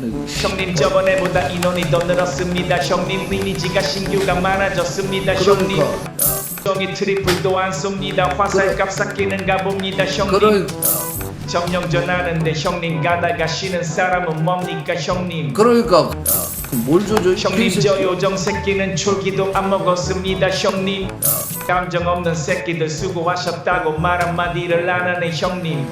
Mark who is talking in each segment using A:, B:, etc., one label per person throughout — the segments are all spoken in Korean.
A: 형님 저번에보다 인원이 더 늘었습니다. 형님 리니지가 신규가 많아졌습니다. 형님
B: 그러니까. 야,
A: 정이 트리플도 안 쏩니다. 화살값 쌓기는가 봅니다. 형님.
B: 그러니까
A: 정령 전 하는데 형님 가다가 쉬는 사람은 뭡니까 형님?
B: 그러니까. 야, 그럼 뭘 줘줘?
A: 형님 이저 요정 새끼는 출기도 안 먹었습니다 형님. 감정 없는 새끼들 수고하셨다고 말 한마디를 안 하네 형님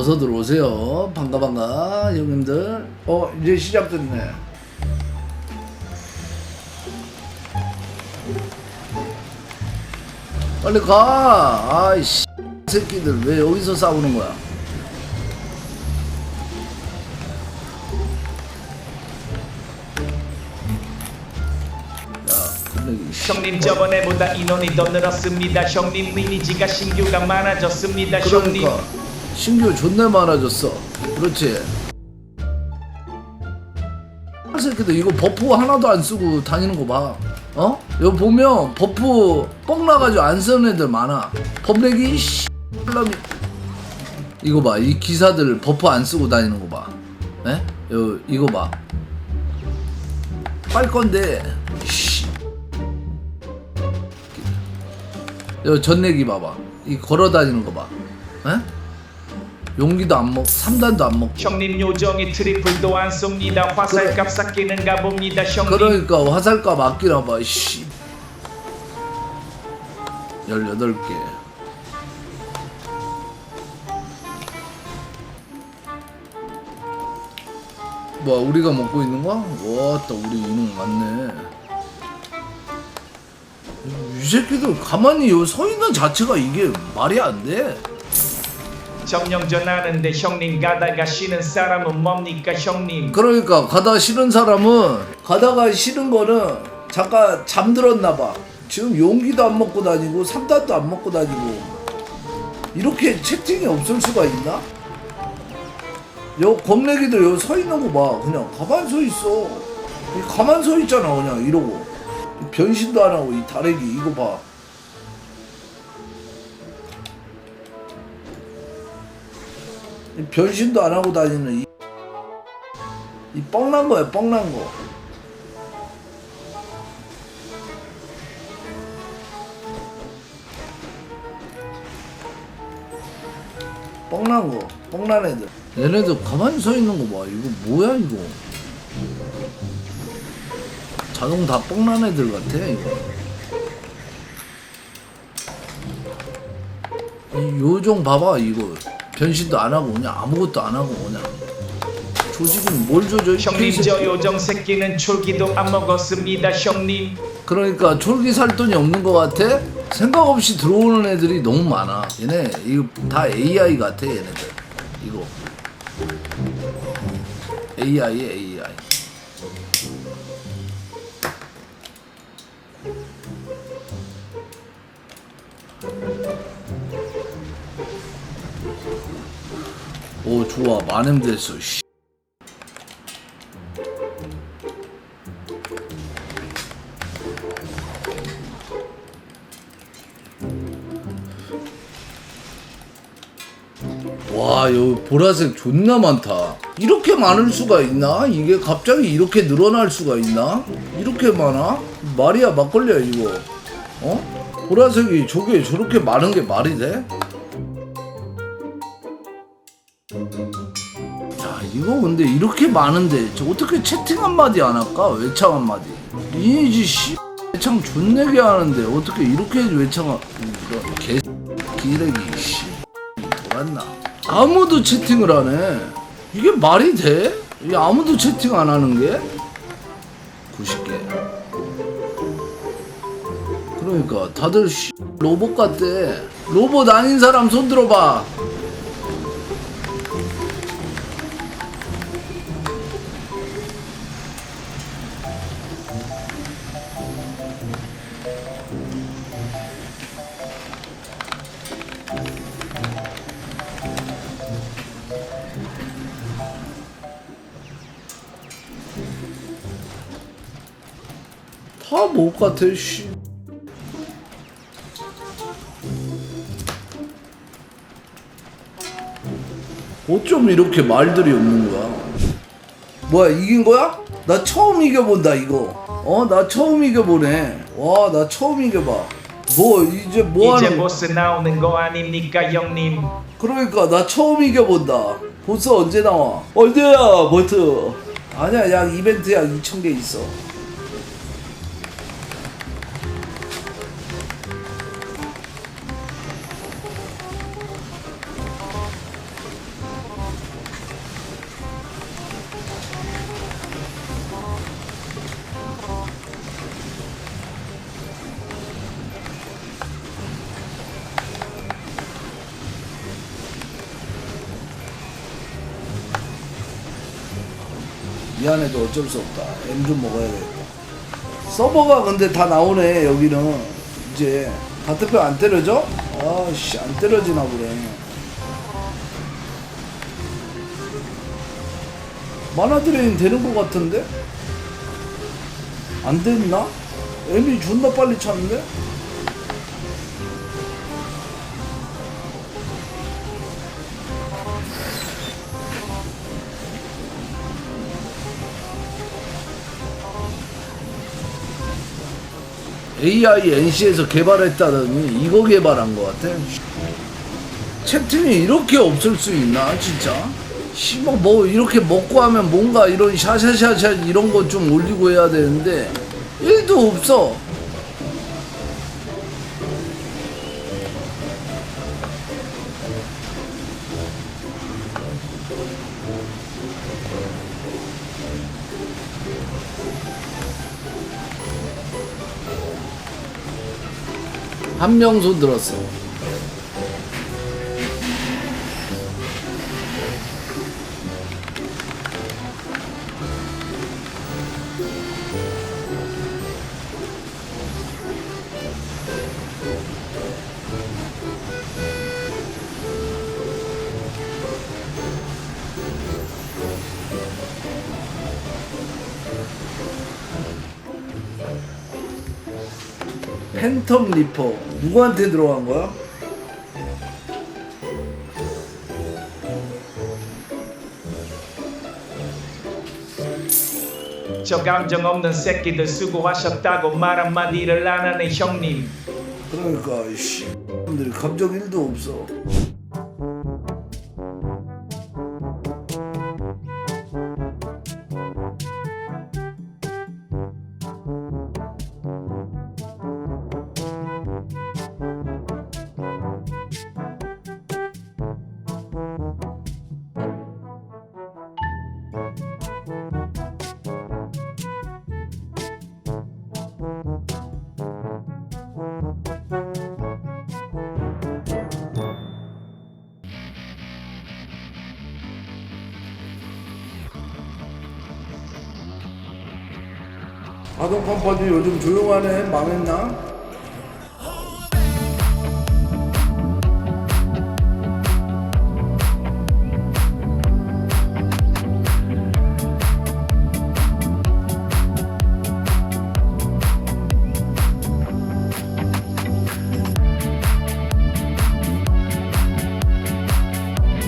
B: 어서 들어오세요. 반가 반가 형님들. 어 이제 시작 됐네. 빨리 가. 아이씨 새끼들. 왜 여기서 싸우는 거야.
A: 형님 저번에보다 인원이 더 늘었습니다. 형님 리니지가 신규가 많아졌습니다. 형님
B: 그러니까 신규 존나 많아졌어. 그렇지? 이 새끼들 이거 버프 하나도 안 쓰고 다니는 거 봐. 어? 여기 보면 버프 뻥 나가지고 안 쓰는 애들 많아. 법내기 씨 이거 봐. 이 기사들 버프 안 쓰고 다니는 거봐. 에? 요 이거 봐. 빨 건데 씨. 요 전내기 봐봐. 이 걸어 다니는 거봐. 에? 용기도 안 먹, 3단도 안 먹고
A: 형님 요정이 트리플도 안 쏩니다 화살값 쌓기는가 봅니다 형님
B: 그러니까 화살값 아끼나 봐, 씨. 18개. 뭐 우리가 먹고 있는 거야? 와따 우리 이놈 많네. 이 새끼들 가만히 서 있는 자체가 이게 말이 안 돼.
A: 정령 전하는데 형님 가다가 쉬는 사람은 뭡니까 형님
B: 그러니까 가다 싫은 사람은 가다가 싫은 거는 잠깐 잠들었나 봐. 지금 용기도 안 먹고 다니고 삼단도 안 먹고 다니고 이렇게 채팅이 없을 수가 있나? 여 겁내기들 여기 서 있는 거 봐. 그냥 가만 서 있어. 이 가만 서 있잖아 그냥 이러고 이 변신도 안 하고 이 다래기 이거 봐. 변신도 안 하고 다니는 이, 이 뻥난 거야 뻥난 거. 뻥난 거, 뻥난 애들. 얘네들 가만히 서 있는 거 봐. 이거 뭐야 이거? 자동 다 뻥난 애들 같아 이거. 이 요정 봐봐 이거 변신도 안 하고 그냥 아무것도 안 하고 그냥 조직은 뭘 조져? 이
A: 형님. 저 요정 새끼는 출기도 안 먹었습니다 형님
B: 그러니까 쫄기 살 돈이 없는 것 같아? 생각 없이 들어오는 애들이 너무 많아. 얘네 이거 다 AI 같아 얘네들. 이거 AI AI. 오 좋아 만렙 됐어. 씨. 와, 여기 보라색 존나 많다. 이렇게 많을 수가 있나? 이게 갑자기 이렇게 늘어날 수가 있나? 이렇게 많아? 말이야, 막걸리야, 이거. 어? 보라색이 저게 저렇게 많은 게 말이 돼? 야, 이거 근데 이렇게 많은데, 저 어떻게 채팅 한마디 안 할까? 외창 한마디. 이지 씨. 외창 존내게 하는데, 어떻게 이렇게 외창, 개, 기레기, 씨. 뭐였나? 아무도 채팅을 안 해. 이게 말이 돼? 이 아무도 채팅 안 하는 게? 90개. 그러니까 다들 씨, 로봇 같대. 로봇 아닌 사람 손 들어봐. 다못 같아 씨. 어쩜 이렇게 말들이 없는 거야? 뭐야 이긴 거야? 나 처음 이겨본다 이거. 어 나 처음 이겨보네. 와 나 처음 이겨봐. 뭐 이제 뭐
A: 이제
B: 하는?
A: 보스 나오는 거 아닙니까 형님
B: 그러니까 나 처음 이겨본다. 보스 언제 나와? 언제야 버트? 아니야 약 이벤트 약 2천 개 있어. 미안해도 어쩔 수 없다. M 좀 먹어야겠다. 서버가 근데 다 나오네 여기는 이제 가트표 안 때려져? 아씨 안 때려지나 보네. 만화 드레인 되는 것 같은데? 안 됐나? M이 존나 빨리 찼는데? AI NC에서 개발했다더니 이거 개발한 것 같아. 채팅이 이렇게 없을 수 있나 진짜? 씨뭐 뭐 이렇게 먹고 하면 뭔가 이런 샤샤샤샤 이런 거 좀 올리고 해야 되는데 일도 없어. 한 명 손 들었어. 팬텀 리퍼 누구한테 들어간 거야?
A: 저 감정 없는 새끼들 수고하셨다고 말 한마디를 안 하는 형님
B: 그러니까 씨 사람들이 감정 1도 없어. 아동 컴퍼니 요즘 조용하네 망했나?